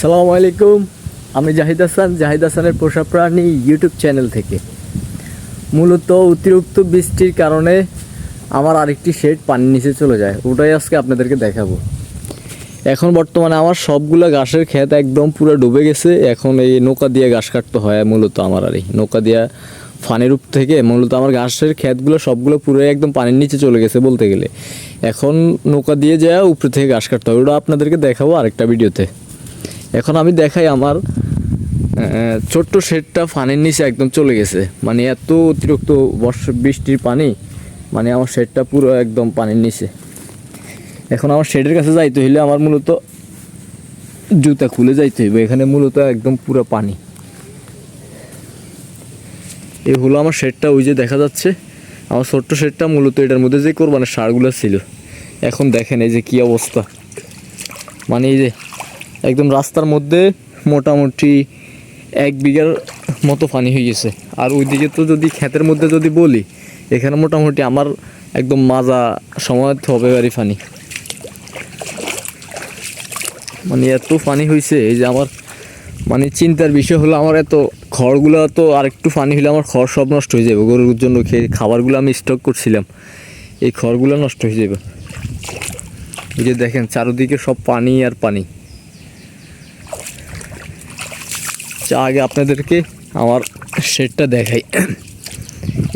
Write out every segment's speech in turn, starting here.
আসসালামু আলাইকুম। আমি জাহিদ হাসান, জাহিদ হাসানের পোষা প্রাণী ইউটিউব চ্যানেল থেকে। মূলত অতিরিক্ত বৃষ্টির কারণে আমার আরেকটি শেড পানির নিচে চলে যায়, ওটাই আজকে আপনাদেরকে দেখাবো। এখন বর্তমানে আমার সবগুলো ঘাসের ক্ষেত একদম পুরো ডুবে গেছে। এখন এই নৌকা দিয়ে ঘাস কাটতে হয় মূলত আমার আর এই নৌকা দিয়া ফানের উপর থেকে। মূলত আমার ঘাসের ক্ষেতগুলো সবগুলো পুরো একদম পানির নিচে চলে গেছে বলতে গেলে। এখন নৌকা দিয়ে যায় উপরে থেকে ঘাস কাটতে হবে ওটা আপনাদেরকে দেখাবো আরেকটা ভিডিওতে। এখন আমি দেখাই আমার ছোট্ট শেডটা পানির নিচে একদম চলে গেছে। মানে এত অতিরিক্ত বর্ষা, বৃষ্টির পানি মানে আমার শেডটা পুরো একদম পানির নিচে। এখন আমার শেডের কাছে যাইতে হইলে আমার মূলত জুতা খুলে যাইতে হইবে। এখানে মূলত একদম পুরো পানি। এই হলো আমার শেডটা, ওই যে দেখা যাচ্ছে, আমার ছোট্ট শেডটা মূলত এটার মধ্যে যে কোরবানের সারগুলো ছিল। এখন দেখেন এই যে কি অবস্থা। মানে এই যে একদম রাস্তার মধ্যে মোটামুটি এক বিঘার মতো পানি হয়ে গেছে। আর ওইদিকে তো যদি ক্ষেতের মধ্যে যদি বলি, এখানে মোটামুটি আমার একদম মাজা সময় হবে বাড়ি পানি। মানে এত পানি হয়েছে এই যে আমার মানে চিন্তার বিষয় হলো আমার এত খড়গুলো তো আর একটু পানি হলে আমার খড় সব নষ্ট হয়ে যাবে। গরুর জন্য খেয়ে খাবারগুলো আমি স্টক করছিলাম, এই খড়গুলো নষ্ট হয়ে যাবে। এই যে দেখেন, চারদিকে সব পানি আর পানি। যা আগে আপনাদেরকে আমার শেডটা দেখাই।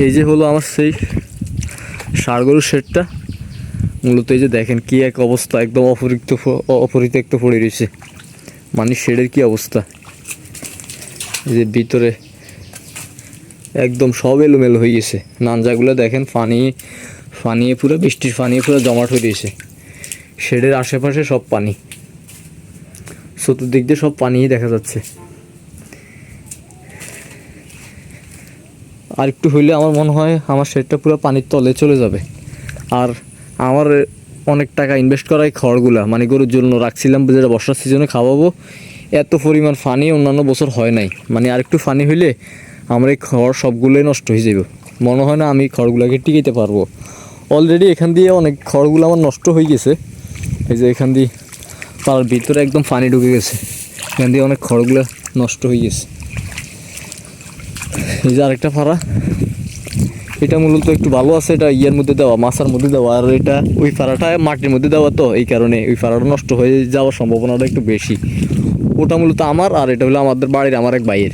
এই যে হলো আমার সেই ষাড়গরুর শেডটা মূলত এই যে দেখেন কি এক অবস্থা, একদম অপরিক্ত অপরিত্যক্ত পড়ে রয়েছে। মানে শেডের কি অবস্থা? এই যে ভিতরে একদম সব এলোমেলো হয়ে গেছে। নানজাগুলো দেখেন পানি পানিয়ে পুরো, বৃষ্টির পানিয়ে পুরো জমাট হয়ে রয়েছে শেডের আশেপাশে সব পানি। চতুর্দিক দিয়ে সব পানিই দেখা যাচ্ছে। আর একটু হইলে আমার মনে হয় আমার শেডটা পুরো পানির তলে চলে যাবে। আর আমার অনেক টাকা ইনভেস্ট করা এই খড়গুলা মানে গরুর জন্য। রাখছিলাম যেটা বর্ষার সিজনে খাওয়াবো, এত পরিমাণ ফানি অন্যান্য বছর হয় নাই। মানে আর একটু ফানি হইলে আমার এই খড় সবগুলোই নষ্ট হয়ে যাবে মনে হয় না আমি খড়গুলাকে টিকাইতে পারব। অলরেডি এখান দিয়ে অনেক খড়গুলো আমার নষ্ট হয়ে গেছে। এই যে এখান দিয়ে তার ভিতরে একদম পানি ঢুকে গেছে। এখান দিয়ে অনেক খড়গুলো নষ্ট হয়ে গেছে। এই যে আরেকটা ফাড়া। এটা মূলত একটু ভালো আছে, এটা ইয়ের মধ্যে দেওয়া, মাছার মধ্যে দেওয়া, আর এটা ওই ফাড়াটা মাটির মধ্যে দেওয়া তো, এই কারণে ওই ফাড়াটা নষ্ট হয়ে যাওয়ার সম্ভাবনাটা একটু বেশি। ওটা মূলত আমার, আর এটা হলো আমাদের বাড়ির, আমার এক ভাইয়ের।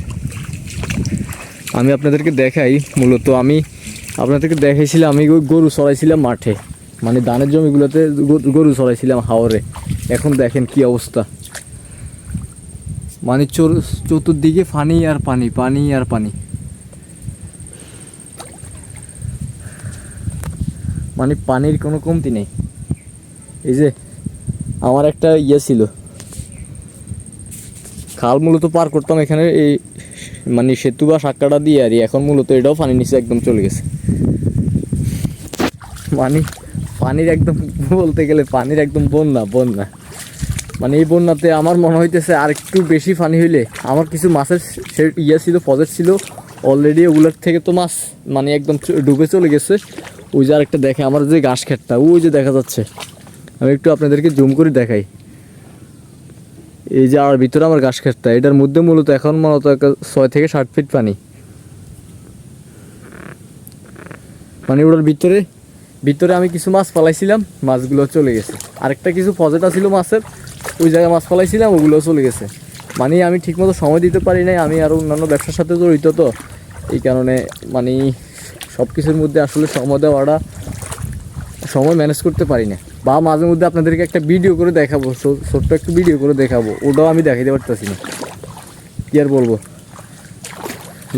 আমি আপনাদেরকে দেখাই, মূলত আমি আপনাদেরকে দেখাইছিলাম, আমি ওই গরু চড়াইছিলাম মাঠে। মানে ধানের জমিগুলোতে গরু- চড়াইছিলাম হাওরে। এখন দেখেন কি অবস্থা। মানে চতুর্দিকে পানি আর পানি পানি আর পানি। মানে পানির কোনো কমতি নেই। এই যে আমার একটা ইয়ে ছিল। খাল মূলত পার করতাম এখানে এই মানে সেতু বা সাক্কাটা দিয়ে আর এখন মূলত এটাও পানির নিচে একদম চলে গেছে। মানে পানির একদম বলতে গেলে পানির একদম বন্যা বন্যা। মানে এই বন্যাতে আমার মনে হইতেছে আর একটু বেশি পানি হইলে আমার কিছু মাছের সে ইয়ে ছিল প্রজেক্ট ছিল অলরেডি ওগুলোর থেকে তো মাছ মানে একদম ডুবে চলে গেছে। ওই যে আরেকটা দেখে, আমার যে ঘাস খেটটা ওই যে দেখা যাচ্ছে। আমি একটু আপনাদেরকে জুম করে দেখাই। এই যে আর ভিতরে আমার ঘাস খেটটা এটার মধ্যে মূলত এখন মূলত ছয় থেকে ষাট ফিট পানি। মানে ওটার ভিতরে ভিতরে আমি কিছু মাছ পালাইছিলাম মাছগুলো চলে গেছে। আরেকটা কিছু পজেটা ছিল মাছের, ওই জায়গায় মাছ পালাইছিলাম ওগুলো চলে গেছে। মানে আমি ঠিকমতো সময় দিতে পারি নাই, আমি আরও অন্যান্য ব্যবসার সাথে জড়িত তো। এই কারণে মানে সব কিছুর মধ্যে আসলে সময় দেওয়াটা, সময় ম্যানেজ করতে পারি না। বা মাঝে মধ্যে আপনাদেরকে একটা ভিডিও করে দেখাবো ছোট্ট একটু ভিডিও করে দেখাবো, ওটাও আমি দেখাইতে পারতেছি না। কি আর বলব?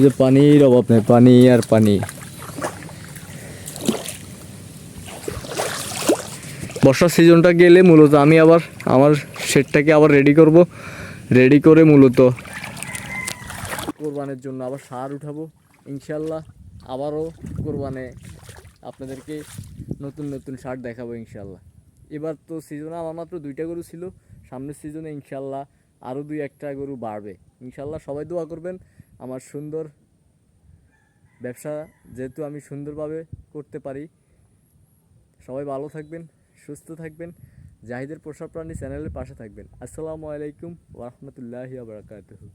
যে পানির অভাব নেই, পানি আর পানি। বর্ষার সিজনটা গেলে মূলত আমি আবার আমার শেডটাকে আবার রেডি করব। রেডি করে মূলত কোরবানের জন্য আবার সার উঠাবো, ইনশাল্লাহ। আবারও কোরবানে আপনাদেরকে নতুন নতুন শার্ট দেখাবো ইনশাল্লাহ এবার তো সিজনে আমার মাত্র দুইটা গরু ছিল, সামনের সিজনে ইনশাল্লাহ আরও দুই একটা গরু বাড়বে। ইনশাল্লাহ সবাই দোয়া করবেন, আমার সুন্দর ব্যবসা যেহেতু আমি সুন্দরভাবে করতে পারি, সবাই ভালো থাকবেন, সুস্থ থাকবেন, জাহিদের পোষা প্রাণী চ্যানেলের পাশে থাকবেন। আসসালামু আলাইকুম ওরহমতুল্লাহি আবরাকাতুহু